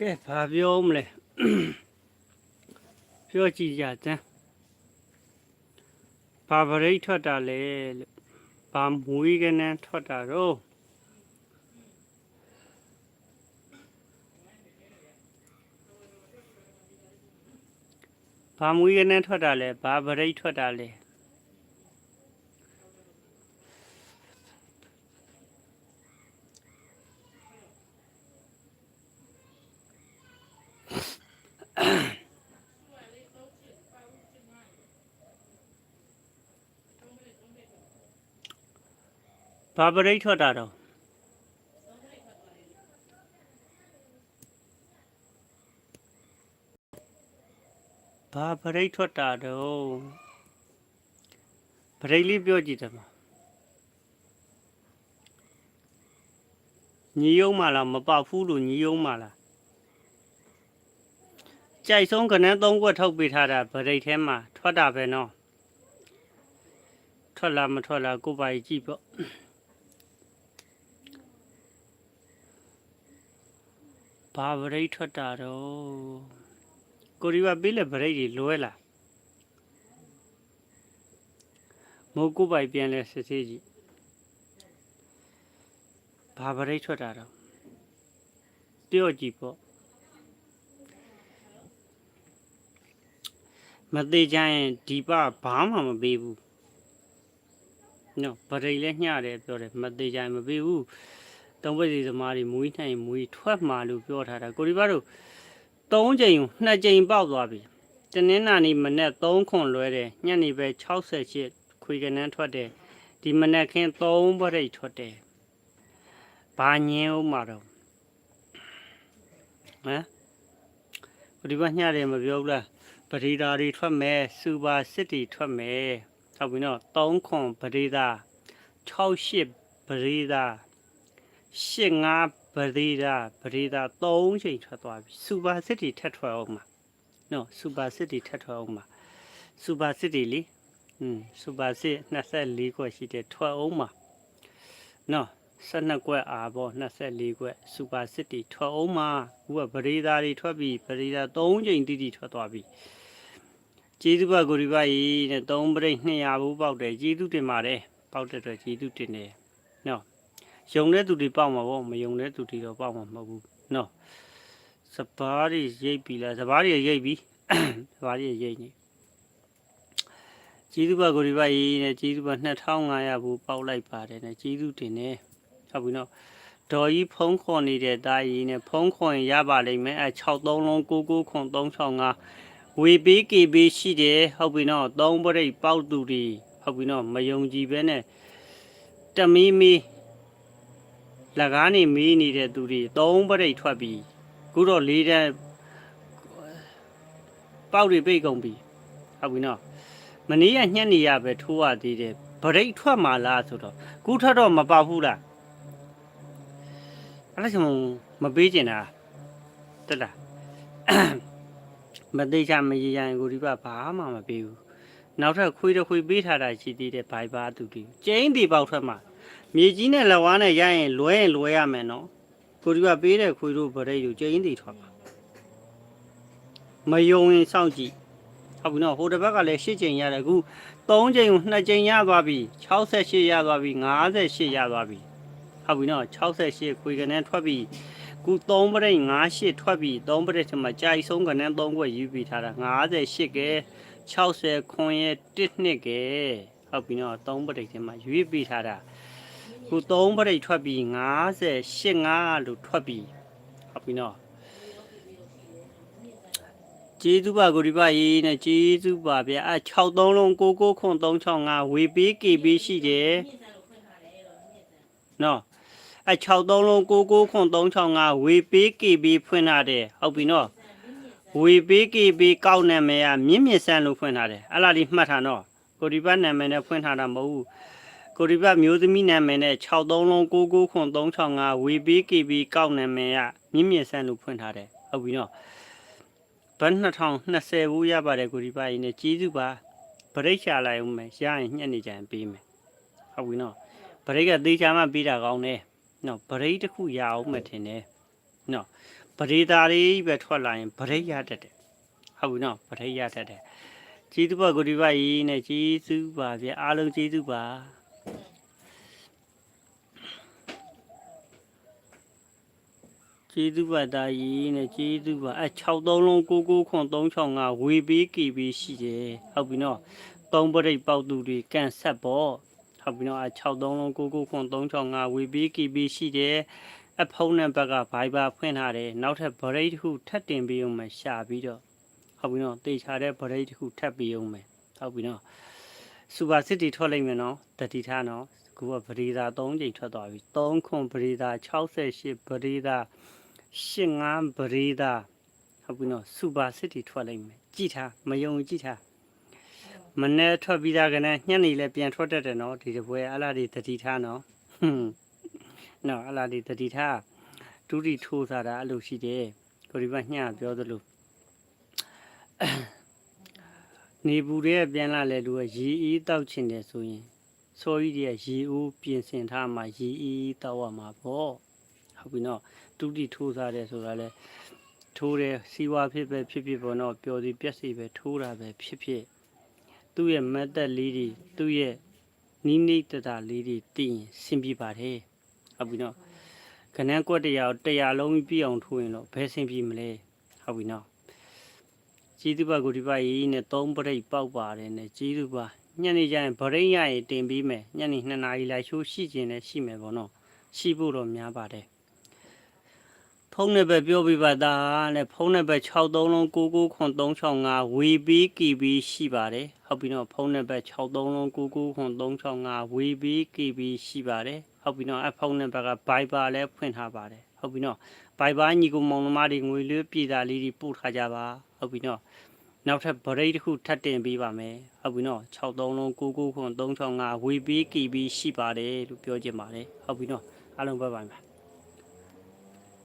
ကဲဘာပြောမလဲပြောကြည့်ကြစမ်းဘာပရိတ်ထွက်တာလဲလို့ဘာမွေးကနန်းထွက်တာတော့ဘာမွေးကနန်းထွက်တာလဲဘာပရိတ်ထွက်တာလဲ ဘာပရိတ်ထွက်တာတော့ဘာပရိတ်ထွက်တာတော့ပရိတ်လေးပြောကြည့်တယ်မညီယုံမလားမပေါက်ဘူးလို့ညီယုံမလား ကြိုက်ဆုံးကနန်းသုံးခွက်ထုတ်ပေးထားတာပရိတ်ထဲမှာထွက်တာပဲနော်ထွက်လာမထွက်လာကိုယ်ပါကြည့်ပေါ့ဘာဗရိတ်ထွက်တာတော့ကိုရီးယားပေးလေဗရိတ်တွေလွဲလာမိုးကိုပိုင်ပြန်လဲစစ်သေးကြီးဘာဗရိတ်ထွက်တာတော့ပြောကြည့်ပေါ့ မသေးကြရင်ဒီပဘာမှမပေးဘူးနော်ဗရိတ်လဲညှတယ်ပြောတယ်မသေးကြရင်မပေးဘူးတုံးပစီသမားတွေမွေးနိုင်မွေးထွက်မှာလို့ပြောထားတာကိုရီဘတ်တို့၃ချိန်နှစ်ချိန်ပေါက်သွားပြီတနင်္လာနေ့မနေ့3ခွန်လွဲတယ်ညနေပဲ68ခွေကနန်းထွက်တယ်ဒီမနေ့ခင်း3ပရိတ်ထွက်တယ်ဘာညင်းဦးမှာတော့ဟမ်ကိုရီဘတ်ညတယ်မပြောဘူးလား ပရိဒါတွေထွက်မယ်စူပါစစ်တွေထွက်မယ်ဟုတ်ပြီနော်3ခွန်ပရိဒါ68ပရိဒါရှစ်ငါပရိဒါပရိဒါ3ချိန်ထွက်သွားပြီစူပါစစ်တီထက်ထွက်အောင်မှာနော်စူပါစစ်တီထက်ထွက်အောင်မှာစူပါစစ်တီလေอืมစူပါစစ်24ခွက်ရှိတယ်ထွက်အောင်မှာနော်12ခွက်အာပေါ့24ခွက်စူပါစစ်တီထွက်အောင်မှာခုကပရိဒါတွေထွက်ပြီပရိဒါ3ချိန်တိတိထွက်သွားပြီ ကျေးဇူးပါကိုရီပါကြီးနဲ့3ပရိတ်200ဘူးပေါက်တယ်ကျေးဇူးတင်ပါတယ်ပေါက်တဲ့အတွက်ကျေးဇူးတင်တယ်နော်ယုံတဲ့သူတွေပေါက်မှာပေါ့မယုံတဲ့သူတွေတော့ပေါက်မှာမဟုတ်ဘူးနော်စပားတွေရိတ်ပြီလားစပားတွေရိတ်ပြီစပားတွေရိတ်နေကျေးဇူးပါကိုဒီပါကြီးနဲ့ကျေးဇူးပါ2500ဘူးပေါက်လိုက်ပါတယ်နဲ့ကျေးဇူးတင်နေဟုတ်ပြီနော်ဒေါ်ကြီးဖုံးခေါ်နေတဲ့တာကြီးနဲ့ဖုံးခေါ်ရင်ရပါလိမ့်မယ်အဲ63လုံး99ခွန်365 ဝေပေးကေပေးရှိတယ်ဟုတ်ပြီနော်3ပရိတ်ပေါက်သူတွေဟုတ်ပြီနော်မယုံကြည်ပဲနဲ့တမီမီလက်ကားနေမေးနေတဲ့သူတွေသုံးပရိတ်ထွက်ပြီးခုတော့လေးတန်းပေါက်တွေပိတ်ကုန်ပြီဟုတ်ပြီနော်မနေ့ကညက်နေရပဲထိုးရသေးတယ်ပရိတ်ထွက်มาလားဆိုတော့ခုထွက်တော့မပေါက်ဘူးလားအဲ့ဒါကြောင့်မပေးကျင်တာတက်လား မသေးချာမရရရင်ကိုဒီကဘာမှမပေးဘူးနောက်ထပ်ခွေးတစ်ခွေးပေးထားတာရှိသေးတယ်ဘိုင်ဘာသူတီကျင်းတီပေါက်ထွက်မှာမြေကြီးနဲ့လက်ဝါးနဲ့ရရင်လွဲရင်လွဲရမယ်နော်ကိုဒီကပေးတဲ့ခွေတို့ဗရိတ်တို့ကျင်းတည်ထွက်ပါမယုံရင်စောင့်ကြည့်ဟုတ်ပြီနော်ဟိုတစ်ဘက်ကလည်း၈ချိန်ရတယ်အခု၃ချိန်ကို2ချိန်ရသွားပြီ68ရသွားပြီ58ရသွားပြီဟုတ်ပြီနော်68ခွေကနေထွက်ပြီ ခု3ပရိတ်58ထွက်ပြီ3ပရိတ်ထမှာကြာဆုံးကနေ3ခွက်ယူပြီးထားတာ58ကဲ60ခွန်ရဲ့1နှစ်ကဲဟုတ်ပြီနော်3ပရိတ်ထမှာယူပြီးထားတာခု3ပရိတ်ထွက်ပြီး58 5လို့ထွက်ပြီးဟုတ်ပြီနော်ကျေးဇူးပါကိုဒီပါရေးနဲ့ကျေးဇူးပါဗျာအဲ63လုံး99ခွန်365ဝေပေး KB ရှိတယ်နော် အဲ63လုံး99ခွန်365ဝေပေး KB ဖွင့်ထားတယ်ဟုတ်ပြီနော်ဝေပေး KB ကောက်နာမည်ကမြင့်မြင့်ဆန်းလို့ဖွင့်ထားတယ်အဲ့လားဒီမှတ်ထားနော်ကိုဒီပါနာမည်နဲ့ဖွင့်ထားတာမဟုတ်ဘူးကိုရီဘတ်မျိုးသမီးနာမည်နဲ့63လုံး99ခွန်365ဝေပေး KB ကောက်နာမည်ကမြင့်မြင့်ဆန်းလို့ဖွင့်ထားတယ်ဟုတ်ပြီနော်ဘတ်2020ဘူးရပါတယ်ကိုရီဘတ်ရင်းနဲ့ကြီးစုပါဗရိတ်ချလိုက်ဦးမယ်ရရင်ညှက်နေကြရင်ပေးမယ်ဟုတ်ပြီနော်ဗရိတ်ကသေးချာမှပေးတာကောင်းတယ် နော်ဗရိတ်တစ်ခုရအောင်မယ်ထင်တယ်နော်ဗပရိသာတွေပဲထွက်လာရင်ဗရိတ်ရတတ်တယ်ဟုတ်ပြီနော်ဗရိတ်ရတတ်တယ်ကျေးဇူးပါကိုဒီပါကြီးနဲ့ကျေးဇူးပါဗျာအားလုံးကျေးဇူးပါကျေးဇူးပါတာကြီးနဲ့ကျေးဇူးပါအဲ63လုံး99ခွန်365ဝေပေးကီပေးရှိတယ်ဟုတ်ပြီနော်သုံးပရိတ်ပေါက်သူတွေကန်ဆက်ပေါ့ ဟုတ်ပြီနော်အဲ63လုံး99ခွန်365ဝေပေးကီပေးရှိတယ်အဖုံးနဲ့ဘက်ကဘိုင်ဘာဖွင့်ထားတယ်နောက်ထပ်ဗရိတ်တစ်ခုထပ်တင်ပေးအောင်မယ်ရှာပြီးတော့ဟုတ်ပြီနော်တေချာတဲ့ဗရိတ်တစ်ခုထပ်ပေးအောင်မယ်ဟုတ်ပြီနော်စူပါစစ်တီထွက်လိုက်မယ်နော်တတိထားနော်ခုကဗရီသာ3ချိန်ထွက်သွားပြီ3ခွန်ဗရီသာ68ဗရီသာ85ဗရီသာဟုတ်ပြီနော်စူပါစစ်တီထွက်လိုက်မယ်ကြည့်ထားမယုံကြည့်ထား မနေ့ထွက်ပြီးသားကနေ့ညနေလည်းပြန်ထွက်တတ်တယ်နော်ဒီတပွဲအလားဒီတတိထားနော်ဟွန်းနော်အလားဒီတတိထားဒုတိထိုးစားတာအဲ့လိုရှိတယ်ကိုဒီဘညပြောသလိုနေဘူးတဲ့ပြန်လာလဲလူကရီအီးတောက်ချင်တယ်ဆိုရင်စောကြီးတွေကရီဦးပြင်ဆင်ထားမှရီအီးတောက်ရမှာပေါ့ဟုတ်ပြီနော်ဒုတိထိုးစားတယ်ဆိုတာလဲထိုးတယ်စီဝါဖြစ်ပဲဖြစ်ဖြစ်ပေါ့နော်ပျော်စီပြက်စီပဲထိုးတာပဲဖြစ်ဖြစ် သူ့ရဲ့မက်သက်လေးတွေသူ့ရဲ့နိနိတတလေးတွေတည်ရင်ဆင်ပြေပါတယ်ဟုတ်ပြီနော်ခဏန်းကွက်တရားကိုတရားလုံးပြီးပြည့်အောင်ထိုးရင်တော့ဘယ်ဆင်ပြေမလဲဟုတ်ပြီနော်ကျေးဇူးပါကိုဒီပါရေးနဲ့သုံးပရိတ်ပေါက်ပါတယ်နဲ့ကျေးဇူးပါညနေကျရင်ဗရိတ်ရရင်တင်ပြီးမယ်ညနေ2နာရီလိုက်ရှိုးရှိခြင်းနဲ့ရှိမယ်ပေါ့နော်ရှိဖို့တော့များပါတယ် ဖုန်းနံပါတ်ပြောပြပါသားနဲ့ဖုန်းနံပါတ်63လုံး99ခွန်365 WBKB ရှိပါတယ်ဟုတ်ပြီနော်ဖုန်းနံပါတ်63လုံး99ခွန်365 WBKB ရှိပါတယ်ဟုတ်ပြီနော်အဖုန်းနံပါတ်က Viber လည်းဖွင့်ထားပါတယ်ဟုတ်ပြီနော် Viber ညီကိုမောင်နှမတွေငွေလွှဲပြည်သားလေးတွေပို့ထားကြပါဟုတ်ပြီနော်နောက်ထပ်ဗရိတ်တစ်ခုထပ်တင်ပေးပါမယ်ဟုတ်ပြီနော်63လုံး99ခွန်365 WBKB ရှိပါတယ်လို့ပြောချင်ပါတယ်ဟုတ်ပြီနော်အားလုံး拜拜ပါ